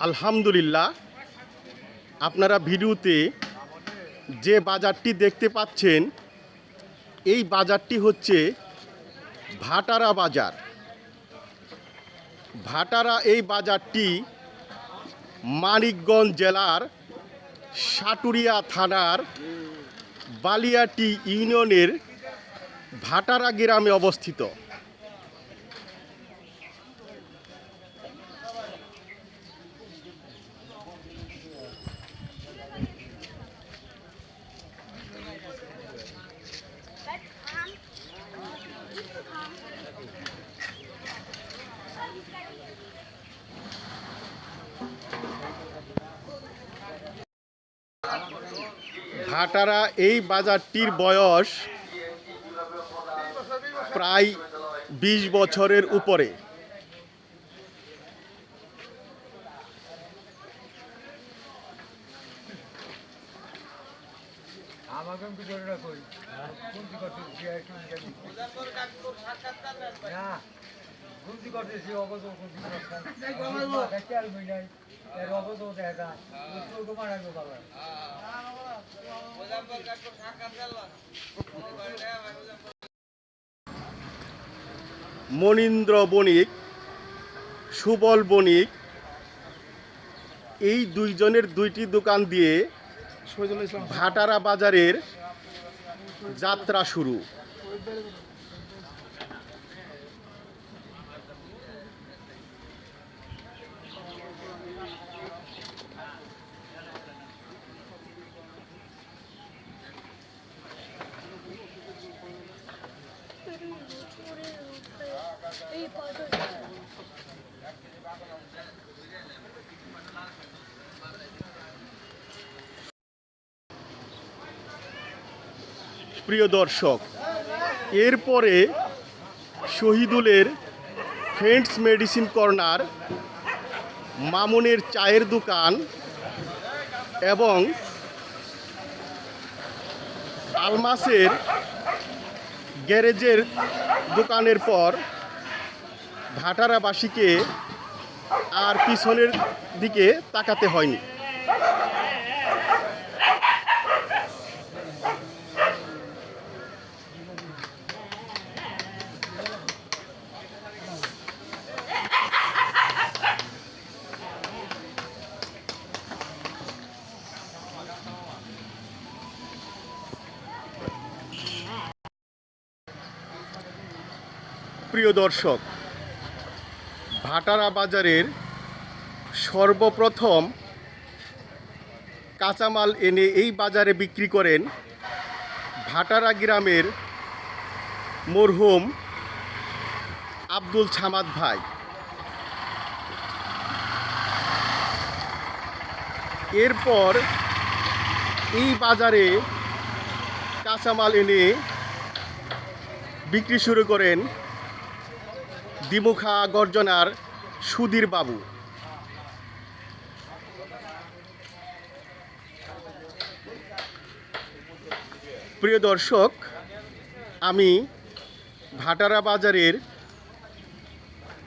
আলহামদুলিল্লাহ, আপনারা ভিডিওতে যে বাজারটি দেখতে পাচ্ছেন, এই বাজারটি হচ্ছে ভাটারা বাজার। ভাটারা এই বাজারটি মানিকগঞ্জ জেলার সাটুরিয়া থানার বালিয়াটি ইউনিয়নের ভাটারা গ্রামে অবস্থিত। ভাটারা এই বাজারটির বয়স প্রায় বিশ বছরের উপরে। না মনীন্দ্র বণিক সুবল বণিক এই দুইজনের দুইটি দোকান দিয়ে ভাটারা বাজারের যাত্রা শুরু। প্রিয় দর্শক, এরপরে শহীদুলের ফ্রেন্ডস মেডিসিন কর্নার, মামুনের চায়ের দোকান এবং আলমাসের গ্যারেজের দোকানের পর ভাটারাবাসীকে আর পিছনের দিকে তাকাতে হয়নি। প্রিয় দর্শক, ভাটারা বাজারের সর্বপ্রথম কাঁচামাল এনে এই বাজারে বিক্রি করেন ভাটারা গ্রামের মরহুম আব্দুল ছামাদ ভাই। এরপর এই বাজারে কাঁচামাল এনে বিক্রি শুরু করেন দিমুখা গর্জনার সুধীর বাবু। প্রিয় দর্শক, আমি ভাটারা বাজারের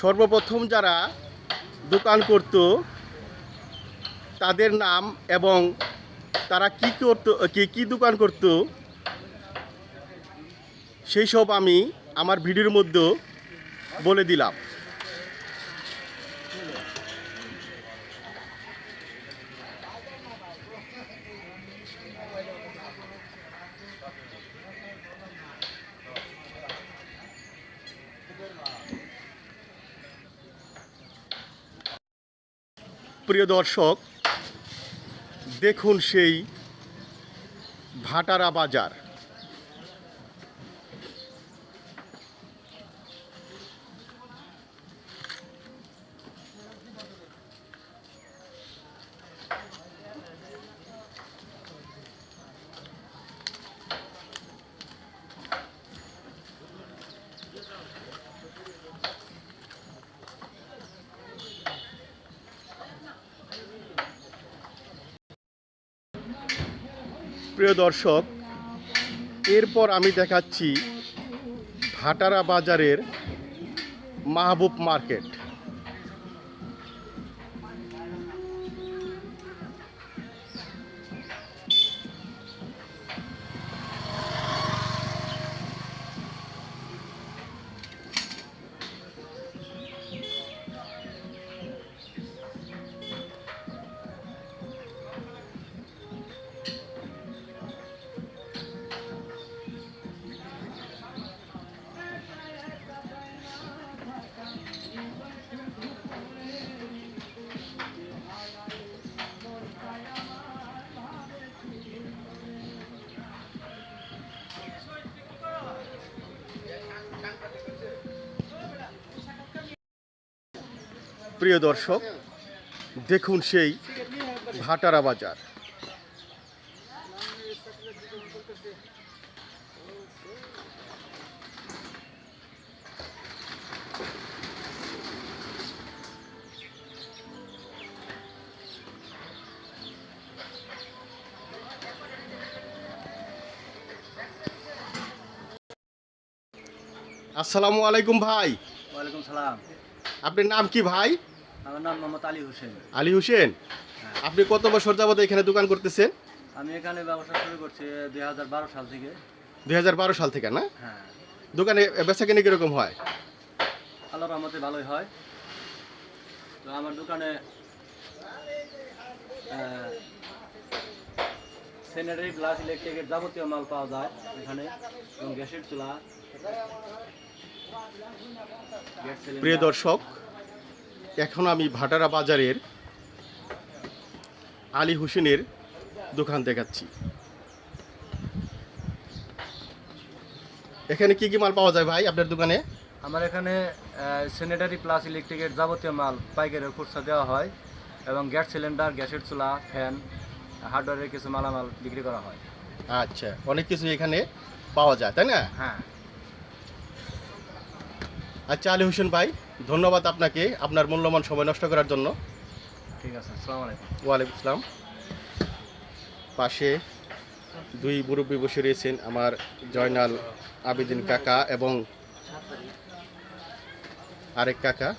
সর্বপ্রথম যারা দোকান করত, তাদের নাম এবং তারা কি করত, কি কি দোকান করত, সেই সব আমি আমার ভিডিওর মধ্যে বলে দিলাম। প্রিয় দর্শক দেখুন সেই ভাটারা বাজার। প্রিয় দর্শক এরপর আমি দেখাচ্ছি ভাটারা বাজারের মাহবুব মার্কেট। প্রিয় দর্শক দেখুন সেই ভাটারা বাজার। আসসালামু আলাইকুম ভাই। ওয়ালাইকুম সালাম। আপনার নাম কি ভাই? আমার নাম মোহাম্মদ আলী হোসেন। আলী হোসেন আপনি কত বছর যাবত এখানে দোকান করতেছেন? আমি এখানে ব্যবসা শুরু করছি দুই হাজার বারো সাল থেকে। দুই সাল থেকে না? হ্যাঁ। দোকানে বেচা কিনে কীরকম হয়? আল্লাহর রহমতে ভালোই হয়। তো আমার দোকানে স্যানিটারি গ্লাস ইলেকট্রিকের যাবতীয় মাল পাওয়া যায় এখানে এবং গ্যাসের চুলা প্রিয় দর্শক এখন আমি ভাটারা বাজারের আলী হোসেনের দোকান দেখাচ্ছি। এখানে কি কি মাল পাওয়া যায় ভাই আপনার দোকানে? আমার এখানে স্যানিটারি প্লাস ইলেকট্রিকের যাবতীয় মাল পাইকারের খুচরা দেওয়া হয় এবং গ্যাস সিলিন্ডার গ্যাসের চুলা ফ্যান হার্ডওয়্যারের কিছু মালামাল বিক্রি করা হয়। আচ্ছা অনেক কিছু এখানে পাওয়া যায় তাই না? হ্যাঁ। আচ্ছা আলী হোসেন ভাই ধন্যবাদ আপনাকে আপনার মূল্যবান সময় নষ্ট করার জন্য। ঠিক আছে আসসালামু আলাইকুম। ওয়ালাইকুম আসসালাম। পাশে দুই মুরব্বী বসে রয়েছেন আমার জয়নাল আবেদিন কাকা এবং আরেক কাকা।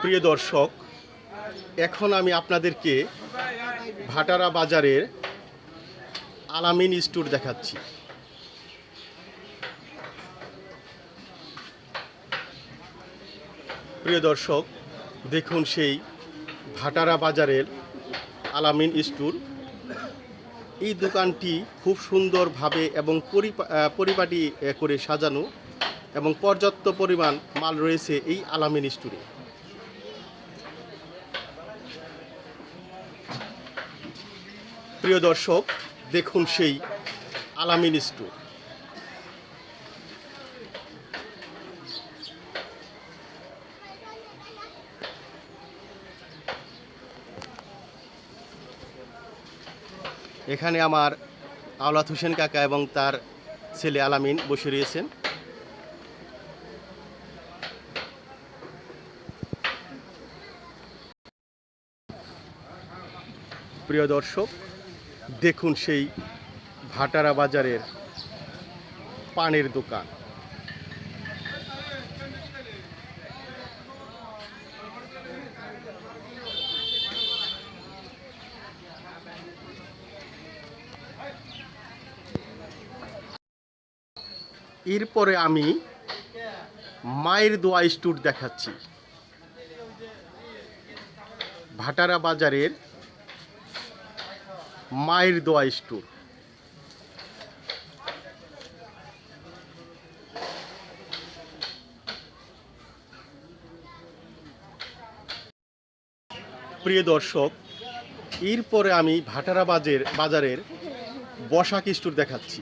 প্রিয় দর্শক এখন আমি আপনাদেরকে ভাটারা বাজারের আলামিন স্টোর দেখাচ্ছি। প্রিয় দর্শক, দেখুন সেই ভাটারা বাজারের আলামিন স্টোর। এই দোকানটি খুব সুন্দরভাবে এবং পরিপা- পরিপাটি করে সাজানো এবং পর্যাপ্ত পরিমাণ মাল রয়েছে এই আলামিন স্টোরে। প্রিয় দর্শক দেখুন সেই আলামিন স্টোর। এখানে আমার আওলাদ হোসেন কাকা এবং তার ছেলে আলামিন বসে রয়েছেন। প্রিয় দর্শক দেখুন সেই ভাটারা বাজারের পানের দোকান। এরপরে আমি মায়ের দোয়া স্টুট দেখাচ্ছি। ভাটারা বাজারের মায়ের দোয়া স্টোর প্রিয় দর্শক, এরপরে আমি ভাটারা বাজের, বাজারের বসাক স্টোর দেখাচ্ছি।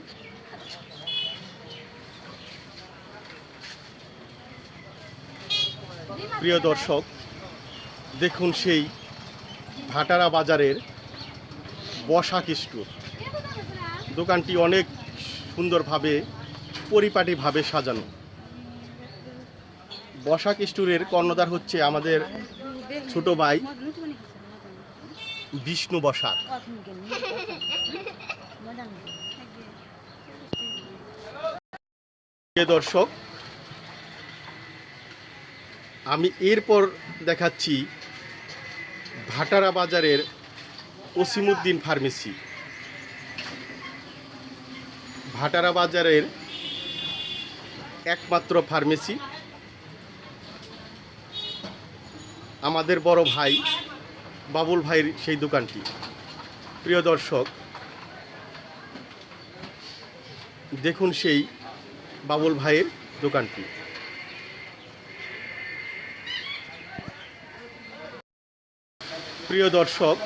প্রিয় দর্শক, দেখুন সেই ভাটারা বাজারের বসাক স্টোর দোকানটি অনেক সুন্দরভাবে, পরিপাটিভাবে সাজানো। বসাক স্টোরের কর্ণধার হচ্ছে আমাদের ছোট ভাই বিষ্ণু বসাক। দর্শক, আমি এরপর দেখাচ্ছি ভাটারা বাজারের ওসিমুদ্দিন ফার্মেসি। ভাটারা বাজারের একমাত্র ফার্মেসি। আমাদের বড় ভাই, বাবুল ভাইয়ের সেই দোকানটি। প্রিয় দর্শক, দেখুন সেই বাবুল ভাইয়ের দোকানটি। প্রিয় দর্শক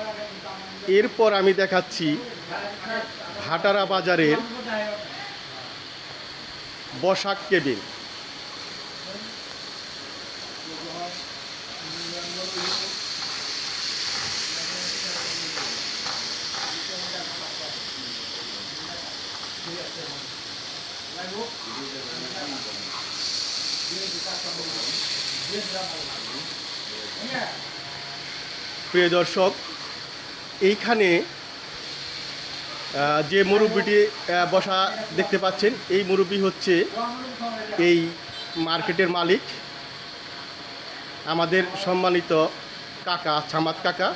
এরপর আমি দেখাচ্ছি ভাটারা বাজারের বসাক কেবিন প্রিয় দর্শক এইখানে যে মুরব্বিটি বসা দেখতে পাচ্ছেন, এই মুরব্বি হচ্ছে এই মার্কেটের মালিক, আমাদের সম্মানিত কাকা, ছামাত কাকা।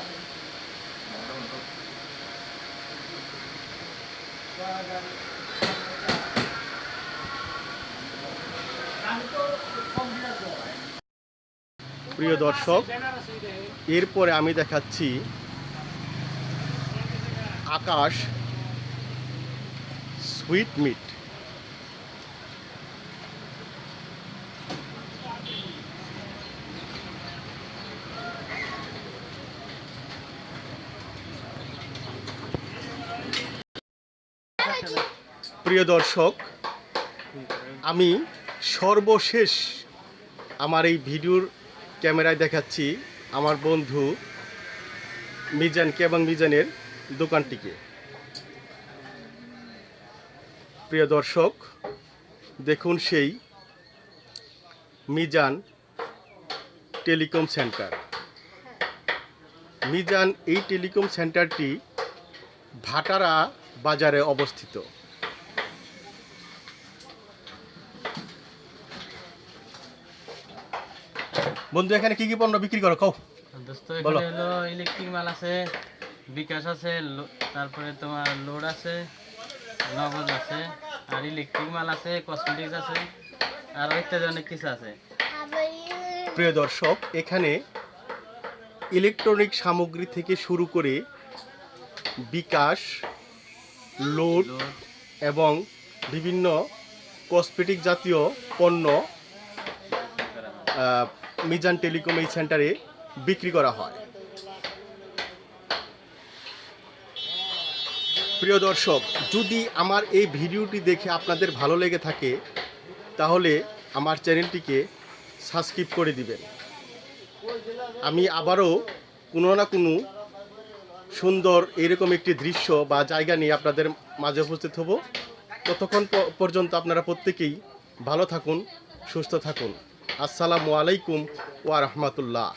প্রিয় দর্শক, এরপরে আমি দেখাচ্ছি আকাশ সুইট মিট প্রিয় দর্শক, আমি সর্বশেষ আমার এই ভিডিওর ক্যামেরায় দেখাচ্ছি আমার বন্ধু মিজানকে এবং মিজানের দোকানটিকে। প্রিয় দর্শক দেখুন সেই মিজান টেলিকম সেন্টার। মিজান এই টেলিকম সেন্টারটি ভাটারা বাজারে অবস্থিত। বন্ধু এখানে কি কি পণ্য বিক্রি করো? কও। দোস্ত। এখানে হলো ইলেকট্রিক মাল আছে বিকাশ আছে তারপরে তোমার লোড আছে নগদ আছে আর ইলেকট্রিক মাল আছে কসমেটিক্স আছে আর ইত্যাদি অনেক কিছু আছে। প্রিয় দর্শক এখানে ইলেকট্রনিক সামগ্রী থেকে শুরু করে বিকাশ লোড এবং বিভিন্ন কসমেটিক জাতীয় পণ্য মিজান টেলিকম এই সেন্টারে বিক্রি করা হয়। প্রিয় দর্শক, যদি আমার এই ভিডিওটি দেখে আপনাদের ভালো লেগে থাকে, তাহলে আমার চ্যানেলটিকে সাবস্ক্রাইব করে দিবেন। আমি আবারও কোনো না কোনো সুন্দর এরকম একটি দৃশ্য বা জায়গা নিয়ে আপনাদের মাঝে উপস্থিত হব। ততক্ষণ পর্যন্ত আপনারা প্রত্যেকেই ভালো থাকুন, সুস্থ থাকুন। আসসালামু আলাইকুম ওয়া রাহমাতুল্লাহ।